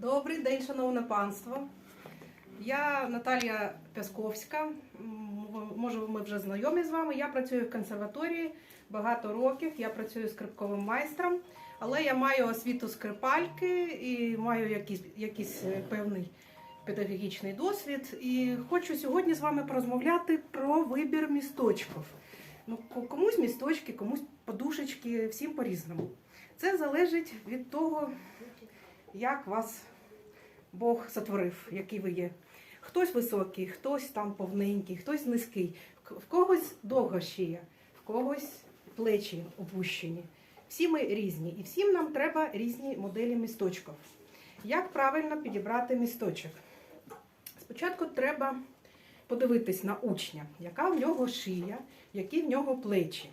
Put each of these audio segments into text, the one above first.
Добрий день, шановне панство. Я Наталія Пясковська. Може, ми вже знайомі з вами. Я працюю в консерваторії багато років. Я працюю скрипковим майстром, але я маю освіту скрипальки і маю якийсь, якийсь е, певний педагогічний досвід. І хочу сьогодні з вами порозмовляти про вибір місточків. Ну, комусь місточки, комусь подушечки, всім по-різному. Це залежить від того, як вас Бог сотворив, який ви є. Хтось високий, хтось там повненький, хтось низький, в когось довга шия, в когось плечі опущені. Всі ми різні, і всім нам треба різні моделі місточків. Як правильно підібрати місточок? Спочатку треба подивитись на учня, яка в нього шия, які в нього плечі.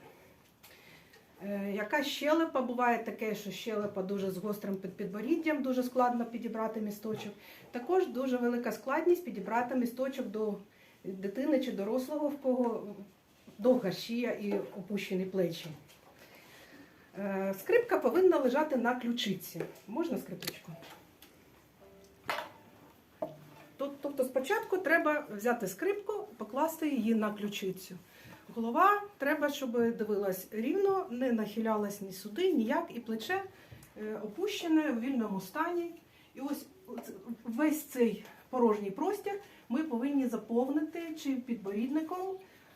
Е, Яка щелепа буває таке, що щелепа дуже з гострим під- підборіддям, дуже складно підібрати місточок. Також дуже велика складність підібрати місточок до дитини чи дорослого, в кого довга шия і опущені плечі. Е, Скрипка повинна лежати на ключиці. Можна скрипочку? Тобто спочатку треба взяти скрипку, покласти її на ключицю. Голова треба, щоб дивилась рівно, не нахилялась ні сюди, ніяк, і плече е, опущене у вільному стані. І ось весь цей порожній простір ми повинні заповнити чи підборідником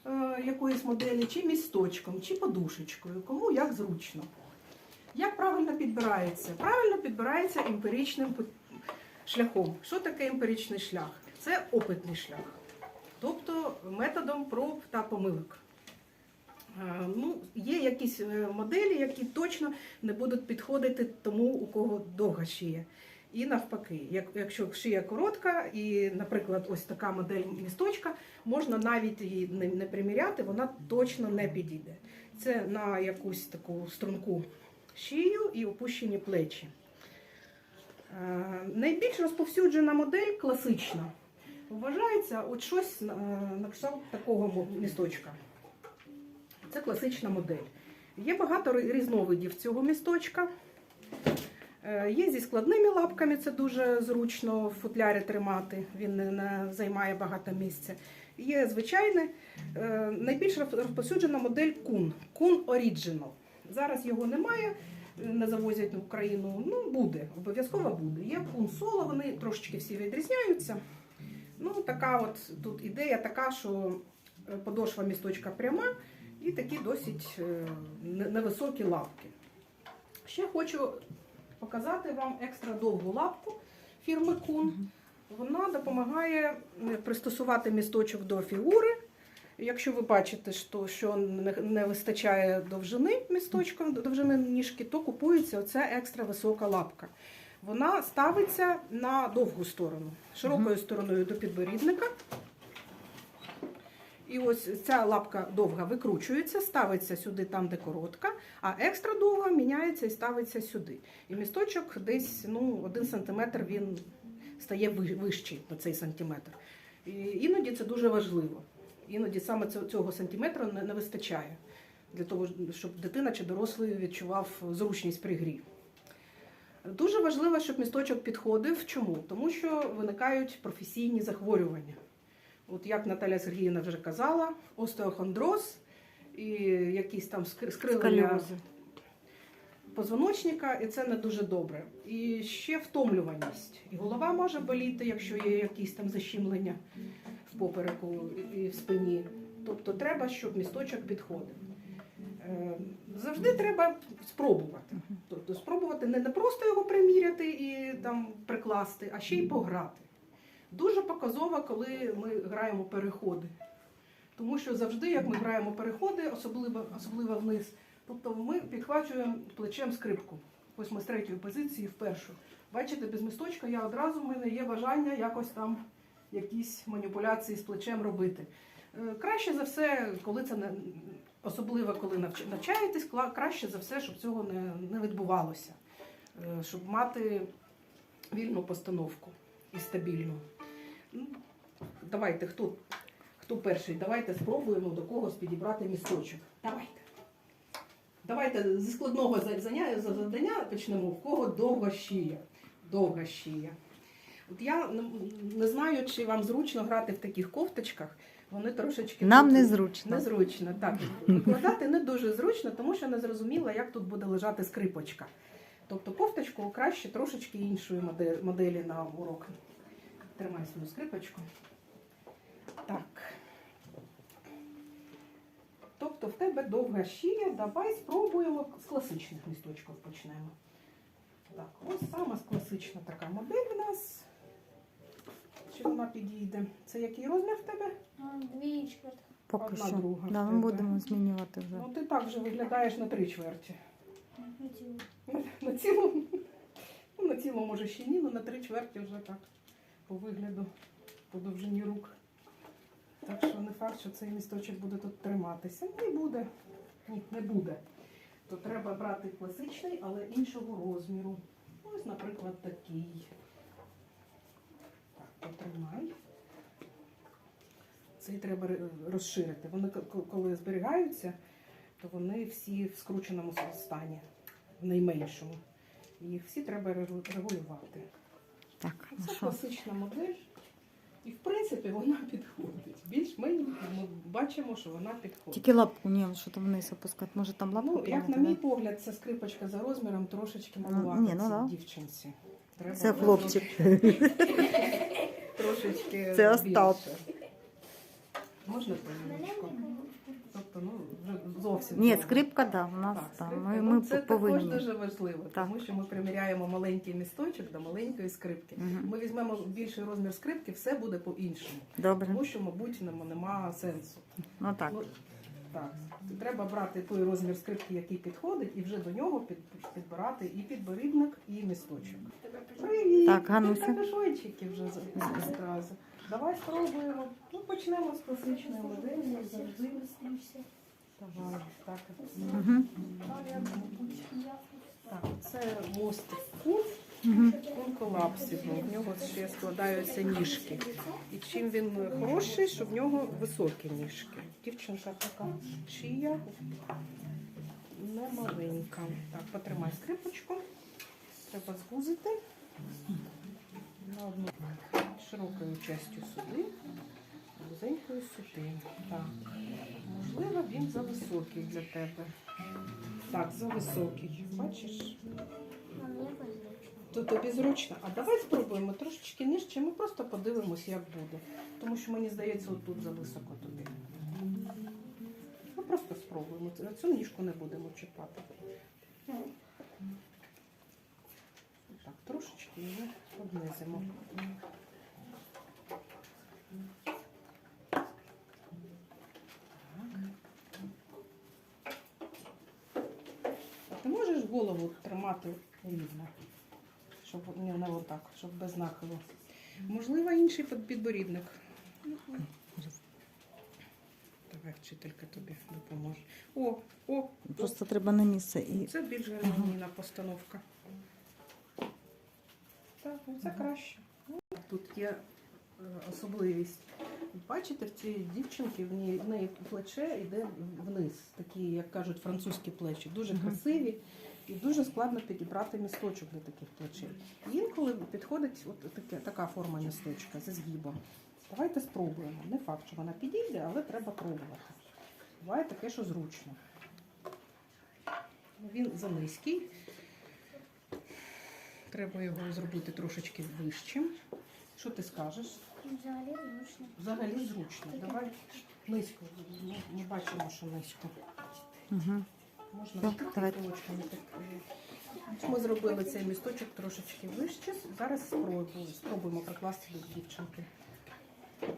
е, якоїсь моделі, чи місточком, чи подушечкою, кому як зручно. Як правильно підбирається? Правильно підбирається емпіричним шляхом. Що таке емпіричний шлях? Це опитний шлях тобто методом проб та помилок. Е, Ну, є якісь е, моделі, які точно не будуть підходити тому, у кого довга шия. І навпаки, якщо шия коротка, і, наприклад, ось така модель місточка, можна навіть її не, приміряти, вона точно не підійде. Це на якусь таку струнку шию і опущені плечі. Е, Найбільш розповсюджена модель класична. Вважається от щось е, на кшталт такого місточка. Це класична модель. Є багато різновидів цього місточка. Е, Є зі складними лапками, це дуже зручно в футлярі тримати, він не, займає багато місця. Є звичайне, е, найбільш роз- розповсюджена модель Kun. Kun Original. Зараз його немає, не завозять в Україну. Ну, буде, обов'язково буде. Є Kun Solo, вони трошечки всі відрізняються. Ну, така от тут ідея така, що е, подошва місточка пряма і такі досить е, невисокі лапки. Ще хочу показати вам екстра довгу лапку фірми Кун. Вона допомагає е, пристосувати місточок до фігури. Якщо ви бачите, що, не вистачає довжини місточка, довжини ніжки, то купується оця екстра висока лапка. Вона ставиться на довгу сторону, широкою стороною до підборідника. І ось ця лапка довга викручується, ставиться сюди там, де коротка, а екстра довга міняється і ставиться сюди. І місточок десь ну, один сантиметр він стає вищий на цей сантиметр. І іноді це дуже важливо. Іноді саме цього- сантиметра не, не вистачає для того, щоб дитина чи дорослий відчував зручність при грі. Дуже важливо, щоб місточок підходив. Чому? Тому що виникають професійні захворювання. От як Наталя Сергіївна вже казала, остеохондроз і якісь там скри- скривлення Сколіози. позвоночника, і це не дуже добре. І ще втомлюваність. І голова може боліти, якщо є якісь там защемлення в попереку і в спині. Тобто треба, щоб місточок підходив. Е, Завжди треба спробувати. Тобто спробувати не, просто його приміряти і там прикласти, а ще й пограти. Дуже показово, коли ми граємо переходи. Тому що завжди, як ми граємо переходи, особливо, особливо вниз, тобто ми підхвачуємо плечем скрипку. Ось ми з третьої позиції в першу. Бачите, без місточка я одразу в мене є бажання якось там якісь маніпуляції з плечем робити. Е, Краще за все, коли це не особливо коли навчаєтесь, краще за все, щоб цього не, не відбувалося, Е, щоб мати вільну постановку і стабільну. Ну, Давайте, хто, хто перший? Давайте спробуємо до когось підібрати місточок. Давайте. Давайте зі складного завдання почнемо, в кого довга шия. довга шия. От я не знаю, чи вам зручно грати в таких кофточках. Вони трошечки Нам незручно. Незручно, так. Викладати не дуже зручно, тому що не зрозуміло, як тут буде лежати скрипочка. Тобто кофточку краще трошечки іншої моделі, на урок. Тримай свою скрипочку. Так. Тобто в тебе довга шия. Давай спробуємо з класичних місточків почнемо. Так, ось сама класична така модель у нас. Чи вона підійде? Це який розмір в тебе? Дві чверти. Поки Одна що. друга Да, в ми тебе. будемо змінювати вже. Ну, ти так же виглядаєш на три чверті. На цілу. На цілому, ну, на цілому може ще ні, але на три чверті вже так по вигляду, по довжині рук. Так що не факт, що цей місточок буде тут триматися. Не буде. Ні, не буде. То треба брати класичний, але іншого розміру. Ось, наприклад, такий. Потримай. Цей треба розширити. Вони коли зберігаються, то вони всі в скрученому стані, в найменшому. Їх всі треба регулювати. Так, ну Це що? класична модель. І в принципі вона підходить. Більш-менш ми бачимо, що вона підходить. Тільки лапку, ні, що там вниз опускати. Може там лапку Ну, як на мій погляд, ця скрипочка за розміром трошечки Ну, малувата ні, ну да. дівчинці. Треба Це хлопчик. Трошечки Це Остап. більше. Можна помилочку? Тобто, ну, вже зовсім. Ні, трохи. скрипка, да, у нас Так, там. скрипка. Ми, Ну, ми це повинні. також дуже важливо, тому що ми приміряємо маленький місточок до маленької скрипки. Мгм. Ми візьмемо більший розмір скрипки, все буде по-іншому. Добре. Тому що, мабуть, нема, нема сенсу. Ну так. Ну, так. Треба брати той розмір скрипки, який підходить, і вже до нього підбирати і підборідник, і місточок. Привіт! Так, Гануся. Ти капюшончики вже зразу. Давай спробуємо. Ну, почнемо з класичної моделі, завжди. Давай, так. Угу. Так, це мостик. Угу. Він колапсивний, в нього ще складаються ніжки. І чим він хороший, що в нього високі ніжки. Дівчинка така шия не маленька. Так, потримай скрипочку. Треба згузити на одну широкою частю сюди, вузенькою сюди. Так. Можливо, він за високий для тебе. Так, за високий. Бачиш? То тобі зручно. А давай спробуємо трошечки нижче, ми просто подивимось, як буде. Тому що мені здається, отут зависоко тобі. Ну просто спробуємо. Цю ніжку не будемо чіпати. Так, трошечки її обнизимо. Ти можеш голову тримати рівно? Щоб не, не отак, щоб без нахилу. Можливо, інший підборідник. Давай вчителька тобі допоможе. О, о, Просто треба на місце і. це більш гармонійна постановка. Так, ну це краще. Тут є е, особливість. Бачите, в цій дівчинки в неї, в неї плече йде вниз, такі, як кажуть, французькі плечі. Дуже красиві і дуже складно підібрати місточок для таких плечей. І інколи підходить от таке, така форма місточка зі згибом. Давайте спробуємо. Не факт, що вона підійде, але треба пробувати. Буває таке, що зручно. Він занизький. Треба його зробити трошечки вищим. Що ти скажеш? Взагалі зручно. Взагалі зручно. Давай низько. Ми, ми бачимо, що низько. Угу. Можна Так, давайте. е. Ми зробили цей місточок трошечки вище. Зараз спробуємо, спробуємо прикласти до дівчинки. Так.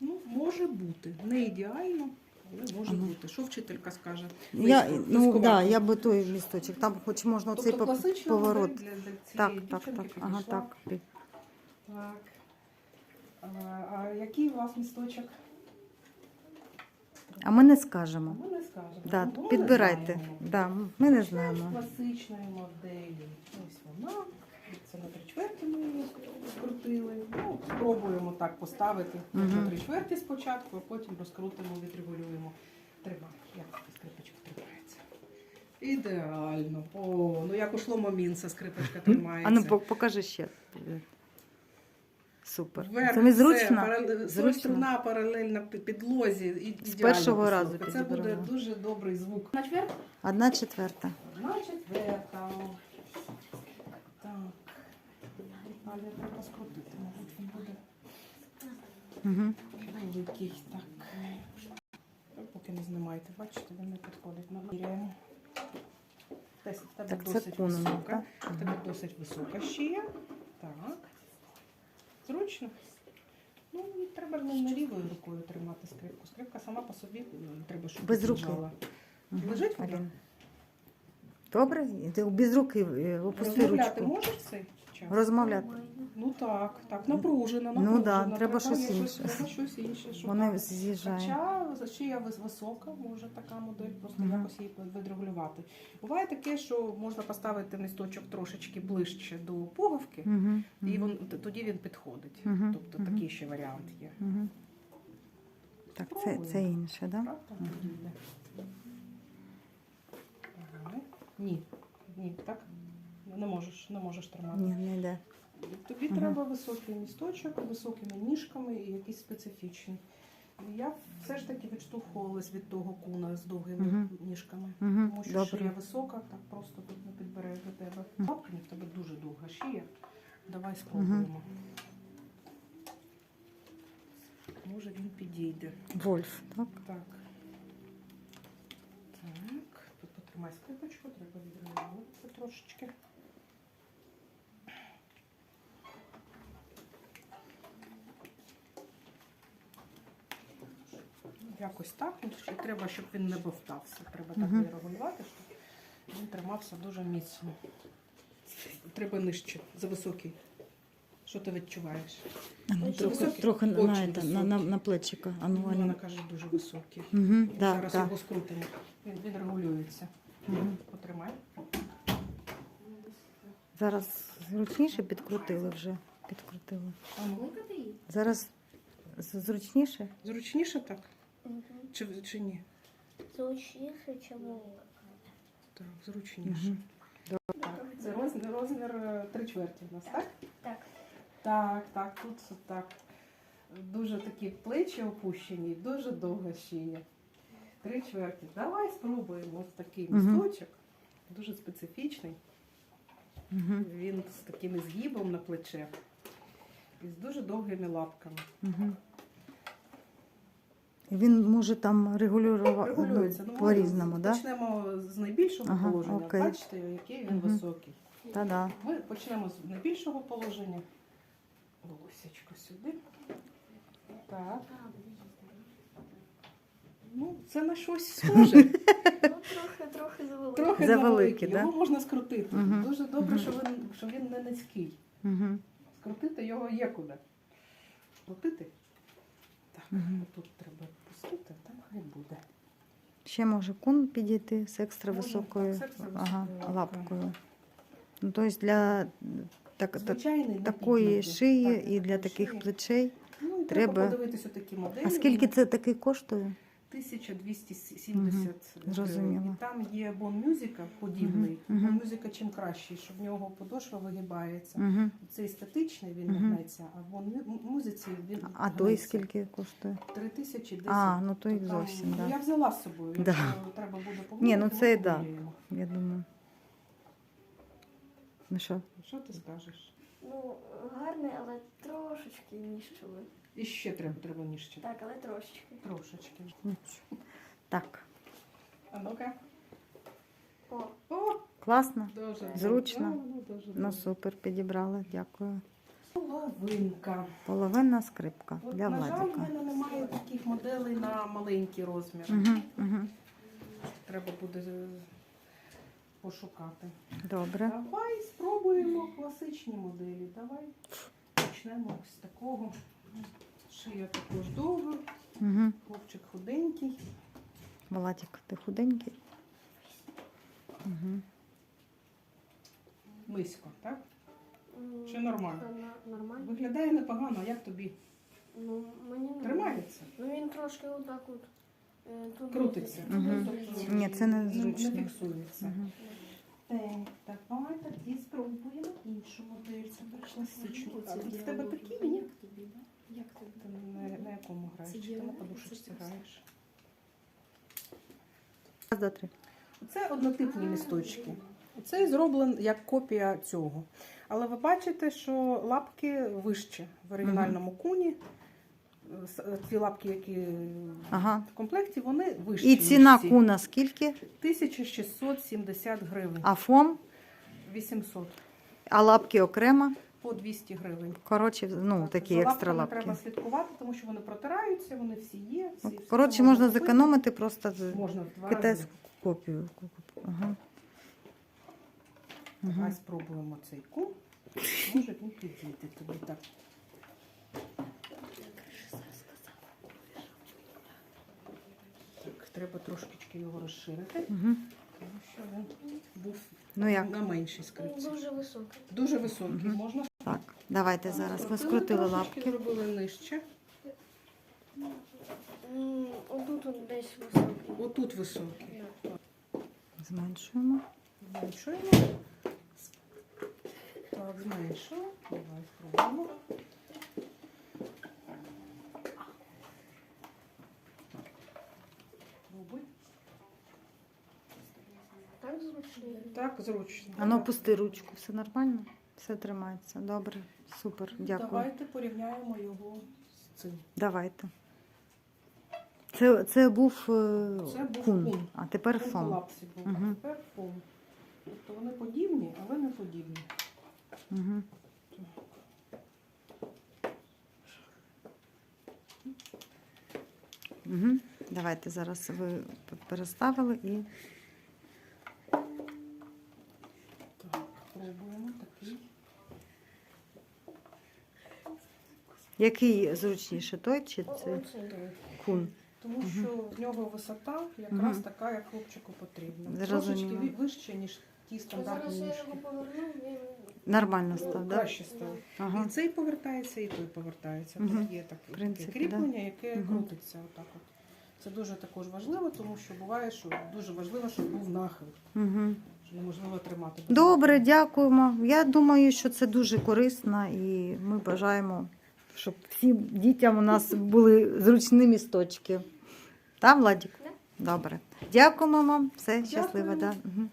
Ну, може бути. Не ідеально, але може Ага. бути. Що вчителька скаже? Я, ну, да, я би той місточок. Там хоч можна Тобто класична поворот. для, для Так, так, так. Ага, так. Так. А, а який у вас місточок? А ми не скажемо. Ми не скажемо. Да, Ну, ми не підбирайте. знаємо. Да, ми не Це знаємо. класичної моделі. Ось вона. Це на три чверті ми її скрутили. Ну, спробуємо так поставити Мгм. на три чверті спочатку, а потім розкрутимо, відрегулюємо. Тримай. Як скрипочка тримається? Ідеально. О, ну як у Шломо Мінса скрипочка тримається. А ну по- покажи ще. Супер. Вверх, Це не зручно. парале- Зручно. Струна паралельно під- підлозі. І, ідеально першого разу. Це буде дуже добрий звук. На чверть? Одна четверта. Одна четверта. Так. Але треба скрутити, мабуть, він буде Угу. великий. Так. Ви Поки не знімайте, бачите, він не підходить. Ми міряємо. Десь в тебе Так, це досить куном, висока. так? В тебе досить висока шия. Так. Зручно. Ну, і треба не не лівою рукою тримати скрипку. Скрипка сама по собі треба, щоб Без руки. лежала. Лежить вона? Добре? Ти без руки е, опусти Розмовляти ручку. можеш цей час? Розмовляти. Ну так, так, напружено, Ну да, треба щось є інше. Треба щось інше. щоб- Вона з'їжджає. Хоча шия вис- висока, може така модель, просто Мгм. якось її відрегулювати. Буває таке, що можна поставити місточок трошечки ближче до пуговки, Угу. і він, т- тоді він підходить. Мгм. Тобто Мгм. такий ще варіант є. Угу. Так, це, Спробуємо. це інше, так? Підійде. Ага. Ні, ні, так? Не можеш, не можеш тримати. Ні, не йде. Тобі Мгм. треба високий місточок, високими ніжками і якийсь специфічний. Я все ж таки відштовхувалась від того куна з довгими Мгм. ніжками. Угу. Тому що Добре. шия висока, так просто тут не підбере до тебе. Мгм. Лапками в тебе дуже довга шия. Давай спробуємо. Може він підійде. Вольф, так? Так. Так. Тут потримай скрипочку, треба відрегулювати трошечки. Якось так. Ну, Ще треба, щоб він не бовтався. Треба так Мгм. регулювати, щоб він тримався дуже міцно. Треба нижче, за високий. Що ти відчуваєш? Ну, трохи, високий? трохи на, это, на, на, на плечика. А ну, Ну, вона каже, дуже високий. Угу. Да, Зараз да. його скрутимо. Він, він регулюється. Мгм. Потримай. Зараз зручніше підкрутили вже. Підкрутили. А ну, Зараз зручніше? Зручніше так? Мгм. Чи, чи ні? Зручніше, чим у Так, зручніше. Мгм. Так, це розмір, розмір е, три чверті у нас, так? Так. Так, так, тут так. Дуже такі плечі опущені, дуже довга шия. Три чверті. Давай спробуємо ось такий Мгм. місточок. Дуже специфічний. Угу. Він з таким згибом на плече і з дуже довгими лапками. Угу. Він може там регулювати ну, Ну, по-різному, ми так? Почнемо з найбільшого Ага, положення. окей. Бачите, який він Мгм. високий. Та-да. Ми почнемо з найбільшого положення. Волосечко сюди. Так. Ну, це на щось схоже. Трохи, трохи завелике. Трохи Завеликий, завеликий. Його можна скрутити. Дуже добре, що він, що він не низький. Угу. Скрутити його є куди. Скрутити? Так, тут треба пустити, там хай буде. Ще може кун підійти з екстра Може, високою, так, з екстра ага, високою лапкою. лапкою. Ну, тобто для так, Звичайний такої шиї Так, і для таких шиї. плечей. Ну, і треба- треба подивитися такі моделі. А скільки це такий коштує? 1270 гривень. зрозуміло. І там є бон мюзика подібний. Бон мюзика чим кращий, що в нього подошва вигибається. Угу. Цей статичний він Мгм. гнеться, а в бон музиці він А той скільки коштує? 3010. А, ну то і Там- зовсім, ну, да. Я взяла з собою, Да. якщо треба буде поміряти. Ні, ну це да. Я думаю. Ну що? Що ти скажеш? Ну, гарний, але трошечки ніжчили. І ще треба, треба ніжче. Так, але трошечки. Трошечки. Так, А ну-ка. О, О, класно. дуже Зручно. добре. Ну, дуже Ну супер, підібрала, дякую. Половинка. Половинна скрипка От, для на жаль, в Владика. мене немає таких моделей на маленький розмір. Угу, угу. Треба буде е, пошукати. Добре. Давай спробуємо класичні моделі. Давай почнемо з такого. Шия також довга, Угу. хлопчик худенький. Владик, ти худенький? Угу. Низько, так? Чи нормально? Нормально. Виглядає непогано, а як тобі? Ну, мені не Тримається? Ну він трошки отак от. Е, тут крутиться. Мгм. Тобто, Ні, це не не фіксується. Мгм. Так, давай тоді спробуємо іншу модель. Це більш класичну. А тут в тебе такі, ні? Як? Ти на, на якому граєш? Це Чи ти на подушечці граєш? Раз, два, три. Це однотипні місточки. Цей зроблений як копія цього. Але ви бачите, що лапки вище в оригінальному куні. Ті лапки, які Ага. в комплекті, вони вищі. І ніж ціна ці. куна скільки? 1670 гривень. А фом? 800 А лапки окремо? По 200 гривень. Коротше, ну такі за екстра лапками лапки. Треба слідкувати, тому що вони протираються, вони всі є. Всі, Ну, всі Коротше, можна купити. зекономити просто з Можна в два китайську рази. копію. Ага. Давай Ага. спробуємо цей кун. Може він підійти тобі так. Так, треба трошечки його розширити, Угу. тому що він був Ну як? на меншій скрипці. дуже високий. Дуже високий. Мгм. Можна давайте зараз. Ми Скрутили лапки. Зробили нижче. Отут он десь високий. Отут високий. Зменшуємо. Зменшуємо. Так, зменшуємо. Давай спробуємо. Пробуй. Так зручно. Так, зручно. А ну опусти ручку, все нормально? Все тримається. Добре, супер, дякую. Давайте порівняємо його з цим. Давайте. Це, це був, е, Це був кун, кун. а тепер Тут фом. лапсі був, Мгм. а тепер фом. Тобто вони подібні, але не подібні. Угу. Угу. Давайте зараз ви переставили і Так, пробуємо такий. Який зручніше, той чи це кун? Тому що в нього висота якраз Мгм. така, як хлопчику потрібно. Зрозуміло. Трошечки ві- вище, ніж ті стандартні Зараз я ніжки. поверну, він Нормально Ну, став, так? Краще став. Ага. І цей повертається, і той повертається. Мгм. Тут є таке, принципі, кріплення, яке Мгм. крутиться отак от. Це дуже також важливо, тому що буває, що дуже важливо, щоб був нахил, Угу. що неможливо тримати. без Добре, нахилу. дякуємо. Я думаю, що це дуже корисно і ми бажаємо, щоб всім дітям у нас були зручні місточки. Так, Владік? Добре. Дякуємо вам. Все, щасливо. Да. Угу.